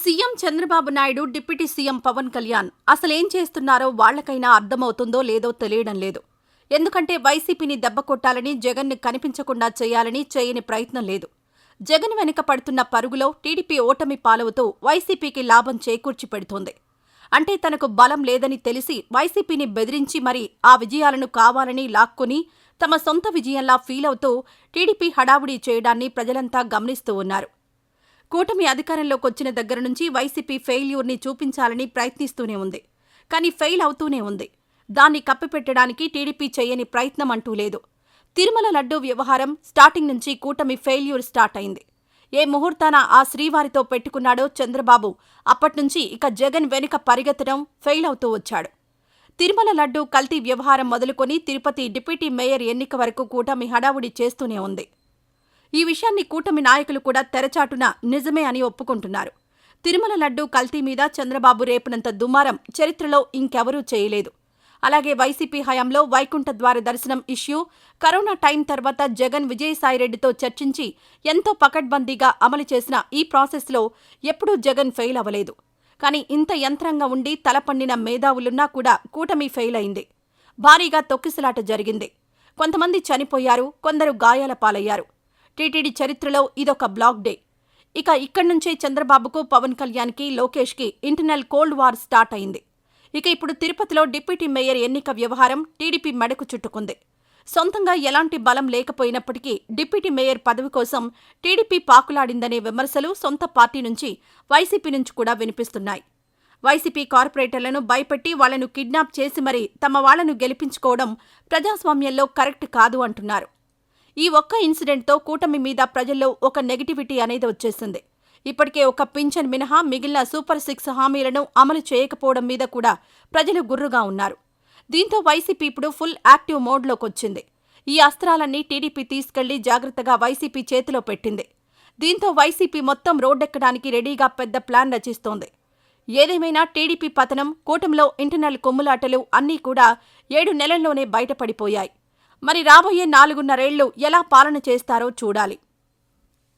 CM Chandrababu Naidu deputy CM Pawan Kalyan అసలేం చేస్తున్నారో వాళ్ళకైనా అర్థమవుతుందో లేదో తెలియడం లేదు. ఎందుకంటే వైసీపీని దెబ్బ కొట్టాలని జగన్ని కనిపించకుండా చేయాలని చేయని ప్రయత్నం లేదు. జగన్ వెనుక పడుతున్న పరుగులో టీడీపీ ఓటమి పాలవుతూ వైసీపీకి లాభం చేకూర్చి పెడుతోంది. అంటే తనకు బలం లేదని తెలిసి వైసీపీని బెదిరించి మరి ఆ విజయాలను కావాలని లాక్కుని తమ సొంత విజయంలా ఫీలవుతూ టీడీపీ హడావుడి చేయడాన్ని ప్రజలంతా గమనిస్తూ ఉన్నారు. కూటమి అధికారంలోకి వచ్చిన దగ్గర నుంచి వైసీపీ ఫెయిల్యూర్ని చూపించాలని ప్రయత్నిస్తూనే ఉంది. కానీ ఫెయిల్ అవుతూనే ఉంది. దాన్ని కప్పిపెట్టడానికి టీడీపీ చేయని ప్రయత్నం అంటూ లేదు. తిరుమల లడ్డూ వ్యవహారం స్టార్టింగ్ నుంచి కూటమి ఫెయిల్యూర్ స్టార్ట్ అయింది. ఏ ముహూర్తాన ఆ శ్రీవారితో పెట్టుకున్నాడో చంద్రబాబు అప్పట్నుంచి ఇక జగన్ వెనుక పరిగెత్తడం ఫెయిల్ అవుతూ వచ్చాడు. తిరుమల లడ్డూ కల్తీ వ్యవహారం మొదలుకొని తిరుపతి డిప్యూటీ మేయర్ ఎన్నిక వరకు కూటమి హడావుడి చేస్తూనే ఉంది. ఈ విషయాన్ని కూటమి నాయకులు కూడా తెరచాటున నిజమే అని ఒప్పుకుంటున్నారు. తిరుమల లడ్డూ కల్తీ మీద చంద్రబాబు రేపునంత దుమారం చరిత్రలో ఇంకెవరూ చేయలేదు. అలాగే వైసీపీ హయాంలో వైకుంఠ ద్వార దర్శనం ఇష్యూ కరోనా టైం తర్వాత జగన్ విజయసాయిరెడ్డితో చర్చించి ఎంతో పకడ్బందీగా అమలు చేసిన ఈ ప్రాసెస్లో ఎప్పుడూ జగన్ ఫెయిల్ అవ్వలేదు. కానీ ఇంత యంత్రంగా ఉండి తలపండిన మేధావులున్నా కూడా కూటమి ఫెయిల్ అయింది. భారీగా తొక్కిసలాట జరిగింది. కొంతమంది చనిపోయారు కొందరు గాయాల పాలయ్యారు. టీటీడీ చరిత్రలో ఇదొక బ్లాక్ డే. ఇక ఇక్కడి నుంచే చంద్రబాబుకు పవన్ కళ్యాణ్కి లోకేష్కి ఇంటర్నల్ కోల్డ్ వార్ స్టార్ట్ అయింది. ఇక ఇప్పుడు తిరుపతిలో డిప్యూటీ మేయర్ ఎన్నిక వ్యవహారం టీడీపీ మెడకు చుట్టుకుంది. సొంతంగా ఎలాంటి బలం లేకపోయినప్పటికీ డిప్యూటీ మేయర్ పదవి కోసం టీడీపీ పాకులాడిందనే విమర్శలు సొంత పార్టీ నుంచి వైసీపీ నుంచి కూడా వినిపిస్తున్నాయి. వైసీపీ కార్పొరేటర్లను భయపెట్టి వాళ్ళను కిడ్నాప్ చేసి మరీ తమ వాళ్ళను గెలిపించుకోవడం ప్రజాస్వామ్యంలో కరెక్ట్ కాదు అంటున్నారు. ఈ ఒక్క ఇన్సిడెంట్తో కూటమి మీద ప్రజల్లో ఒక నెగిటివిటీ అనేది వచ్చేసింది. ఇప్పటికే ఒక పింఛన్ మినహా మిగిలిన సూపర్ సిక్స్ హామీలను అమలు చేయకపోవడం మీద కూడా ప్రజలు గుర్రుగా ఉన్నారు. దీంతో వైసీపీ ఇప్పుడు ఫుల్ యాక్టివ్ మోడ్లోకి వచ్చింది. ఈ అస్త్రాలన్నీ టీడీపీ తీసుకెళ్ళి జాగ్రత్తగా వైసీపీ చేతిలో పెట్టింది. దీంతో వైసీపీ మొత్తం రోడ్డెక్కడానికి రెడీగా పెద్ద ప్లాన్ రచిస్తోంది. ఏదేమైనా టీడీపీ పతనం కూటమిలో ఇంటర్నల్ కొమ్ములాటలు అన్నీ కూడా ఏడు నెలల్లోనే బయటపడిపోయాయి. మరి రాబోయే నాలుగున్నరేళ్ళు ఎలా పాలన చేస్తారో చూడాలి.